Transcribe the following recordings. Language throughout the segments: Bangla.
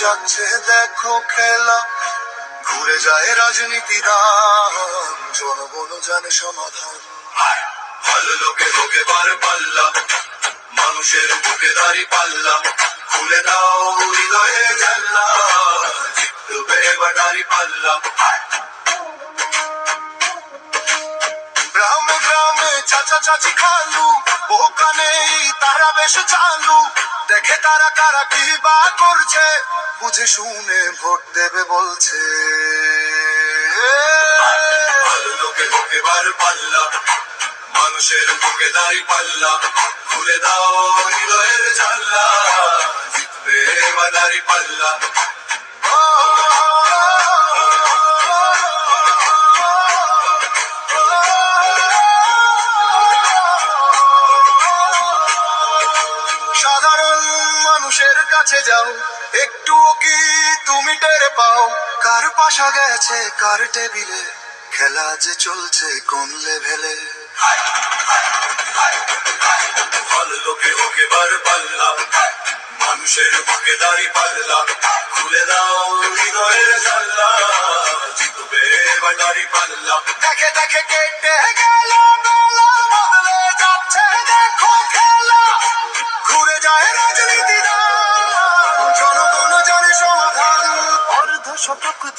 যাচ্ছে দেখো খেলা। ঘুরে যায় রাজনীতির জনগণ জানে সমাধান। ভালো লোকে লোকে বার পাল্লা মানুষের বুকে দাড়ি পাল্লা খুলে দাও হৃদয়ে জানলা জিতবে এবার দাড়ি পাল্লা। গ্রামে গ্রামে চাচা চাচি খালু বোকা নেই তারা বেশ চালু। দেখে তারা কারা কি বা করছে? বুঝে শুনে ভোট দেবে বলছে। লোকে লোকে বার পাল্লা মানুষের বুকে দাড়ি পাল্লা খুলে দাও হৃদয়ের জানলা জিতবে এবার পাল্লা। সাধারণ মানুষের কাছে যাও। একটুও কি তুমি টের পাও? কার পাশা গেছে কার টেবিলে? খেলা যে চলছে কোন লেভেলে? লোকে ওকে বার পাল্লা মানুষের বুকে দাড়ি পাল্লা খুলে দাও হৃদয়ের জানলা জিতবে এবার দাড়ি পাল্লা দেখে দেখে কেটে গেল।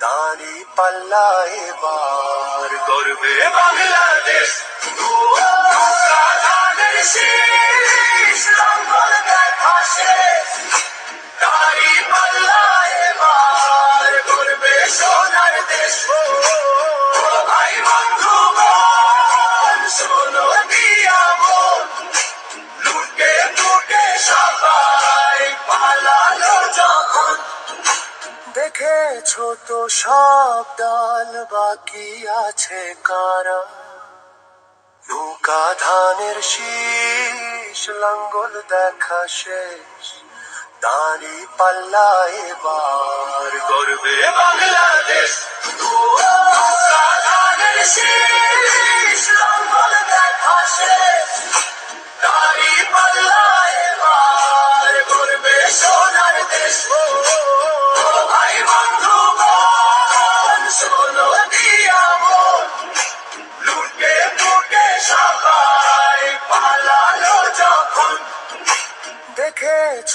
দাঁড়ি পাল্লা এবার করবে বাংলাদেশ দেখেছ তো সব ডাল বাকি আছে কারা? নৌকা ধানের শীষ, লাঙ্গল দেখা শেষ। দাঁড়ি পাল্লা এবার করবে বাংলাদেশ।